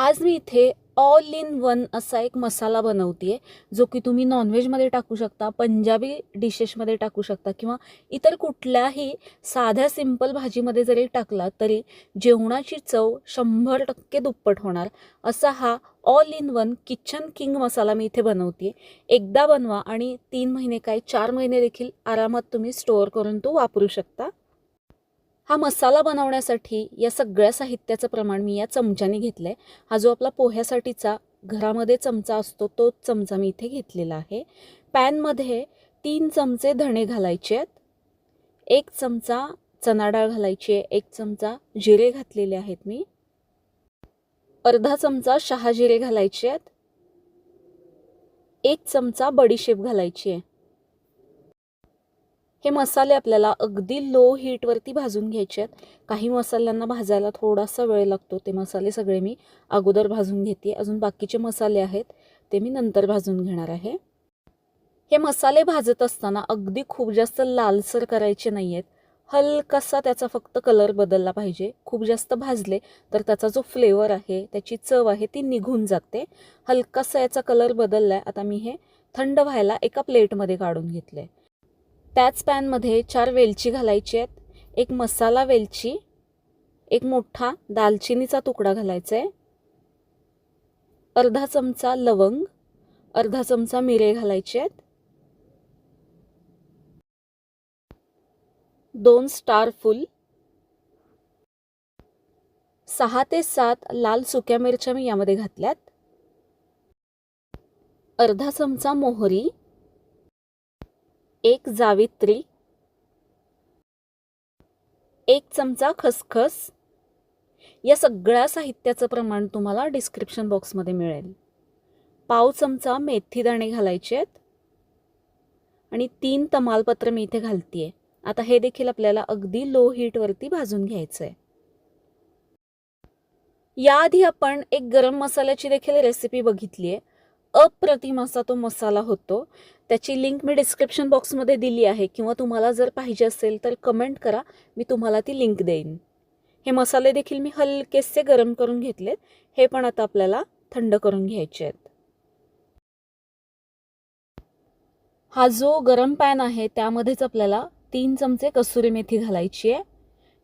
आज मी इथे all in one असा एक मसाला बनवते जो की तुम्ही नॉनव्हेजमध्ये टाकू शकता पंजाबी डिशेसमध्ये टाकू शकता किंवा इतर कुठल्याही साध्या सिंपल भाजीमध्ये जरी टाकला तरी जेवणाची चव शंभर टक्के दुप्पट होणार. असा हा all in one kitchen king masala मी इथे बनवते एकदा बनवा आणि तीन महिने काय चार महिने देखील आरामात तुम्ही स्टोअर करून तो वापरू शकता. हा मसाला बनवण्यासाठी या सगळ्या साहित्याचं प्रमाण मी या चमच्याने घेतलं आहे हा जो आपला पोह्यासाठीचा घरामध्ये चमचा असतो तोच चमचा मी इथे घेतलेला आहे. पॅनमध्ये तीन चमचे धणे घालायचे आहेत. एक चमचा चना डाळ घालायची आहे. एक चमचा जिरे घातलेले आहेत मी. अर्धा चमचा शहाजिरे घालायचे आहेत. एक चमचा बडीशेप घालायची आहे. हे मसाले आपल्याला अगदी लो हीटवरती भाजून घ्यायचे आहेत. काही मसाल्यांना भाजायला थोडासा वेळ लागतो. ते मसाले सगळे मी अगोदर भाजून घेते. अजून बाकीचे मसाले आहेत ते मी नंतर भाजून घेणार आहे. हे मसाले भाजत असताना अगदी खूप जास्त लालसर करायचे नाही आहेत हलकासा त्याचा फक्त कलर बदलला पाहिजे. खूप जास्त भाजले तर त्याचा जो फ्लेवर आहे त्याची चव आहे ती निघून जाते. हलकासा याचा कलर बदलला आहे आता मी हे थंड व्हायला एका प्लेटमध्ये काढून घेतले त्याच पॅनमध्ये चार वेलची घालायची आहेत. एक मसाला वेलची एक मोठा दालचिनीचा तुकडा घालायचा आहे अर्धा चमचा लवंग अर्धा चमचा मिरे घालायचे आहेत. दोन स्टार फुल सहा ते सात लाल सुक्या मिरच्या मी यामध्ये घातल्यात. अर्धा चमचा मोहरी एक जावित्री. एक चमचा खसखस. या सगळ्या साहित्याचं प्रमाण तुम्हाला डिस्क्रिप्शन बॉक्समध्ये मिळेल. पाव चमचा मेथी दाणे घालायचे आहेत. आणि तीन तमालपत्र मी इथे घालतीये. आता हे देखील आपल्याला अगदी लो हीटवरती भाजून घ्यायचं आहे याआधी आपण एक गरम मसाल्याची देखील रेसिपी बघितली आहे अप्रतिम असा तो मसाला होतो. त्याची लिंक मी डिस्क्रिप्शन बॉक्समध्ये दिली आहे. किंवा तुम्हाला जर पाहिजे असेल तर कमेंट करा. मी तुम्हाला ती लिंक देईन. हे मसाले देखील मी हलकेसे गरम करून घेतलेत. हे पण आता आपल्याला थंड करून घ्यायचे आहेत. हा जो गरम पॅन आहे त्यामध्येच आपल्याला तीन चमचे कसुरी मेथी घालायची आहे.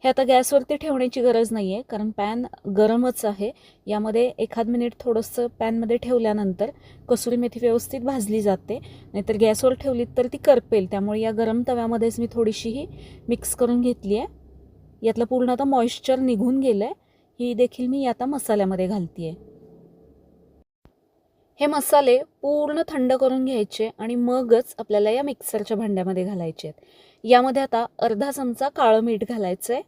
हे आता गॅसवरती ठेवण्याची गरज नाही आहे कारण पॅन गरमच आहे. यामध्ये एखाद मिनिट थोडंसं पॅनमध्ये ठेवल्यानंतर कसुरी मेथी व्यवस्थित भाजली जाते. नाहीतर गॅसवर ठेवलीत तर ती करपेल. त्यामुळे या गरम तव्यामध्येच मी थोडीशीही मिक्स करून घेतली आहे यातलं पूर्ण आता मॉइश्चर निघून गेलं आहे ही देखील मी आता मसाल्यामध्ये घालते आहे हे मसाले पूर्ण थंड करून घ्यायचे आणि मगच आपल्याला या मिक्सरच्या भांड्यामध्ये घालायचे आहेत. यामध्ये आता अर्धा चमचा काळं मीठ घालायचं आहे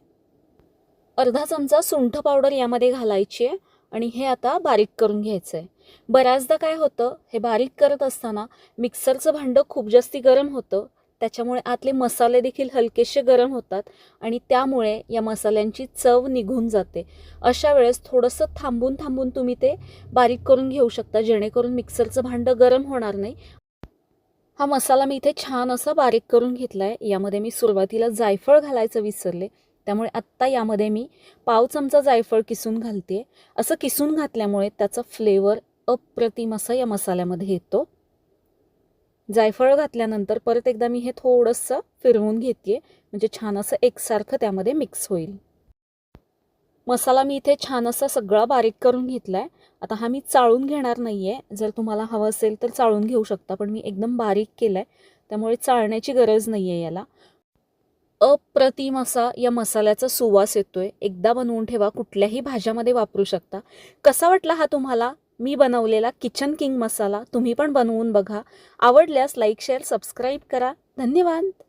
अर्धा चमचा सुंठ पावडर यामध्ये घालायची आहे आणि हे आता बारीक करून घ्यायचं आहे बऱ्याचदा काय होतं हे बारीक करत असताना मिक्सरचं भांडं खूप जास्ती गरम होतं त्याच्यामुळे आतले मसाले देखील हलकेसे गरम होतात आणि त्यामुळे या मसाल्यांची चव निघून जाते. अशा वेळेस थोडंसं थांबून थांबून तुम्ही ते बारीक करून घेऊ शकता जेणेकरून मिक्सरचं भांडं गरम होणार नाही. हा मसाला मी इथे छान असा बारीक करून घेतला आहे यामध्ये मी सुरुवातीला जायफळ घालायचं विसरले. त्यामुळे आत्ता यामध्ये मी पाव चमचा जायफळ किसून घालते असं किसून घातल्यामुळे त्याचा फ्लेवर अप्रतिम असा या मसाल्यामध्ये येतो. जायफळ घातल्यानंतर परत एकदा मी हे थोडंसं फिरवून घेते म्हणजे छान असं एकसारखं त्यामध्ये मिक्स होईल. मसाला मी इथे छान असा सगळा बारीक करून घेतला आहे आता हा मी चाळून घेणार नाही आहे जर तुम्हाला हवं असेल तर चाळून घेऊ शकता पण मी एकदम बारीक केला आहे त्यामुळे चाळण्याची गरज नाही आहे याला. अप्रतिम असा या मसाल्याचा सुवास येतोय. एकदा बनवून ठेवा. कुठल्याही भाज्यामध्ये वापरू शकता. कसा वाटला हा तुम्हाला? मी बनवलेला किचन किंग मसाला तुम्ही पण बनवून बघा. आवडल्यास लाईक शेअर सबस्क्राईब करा. धन्यवाद.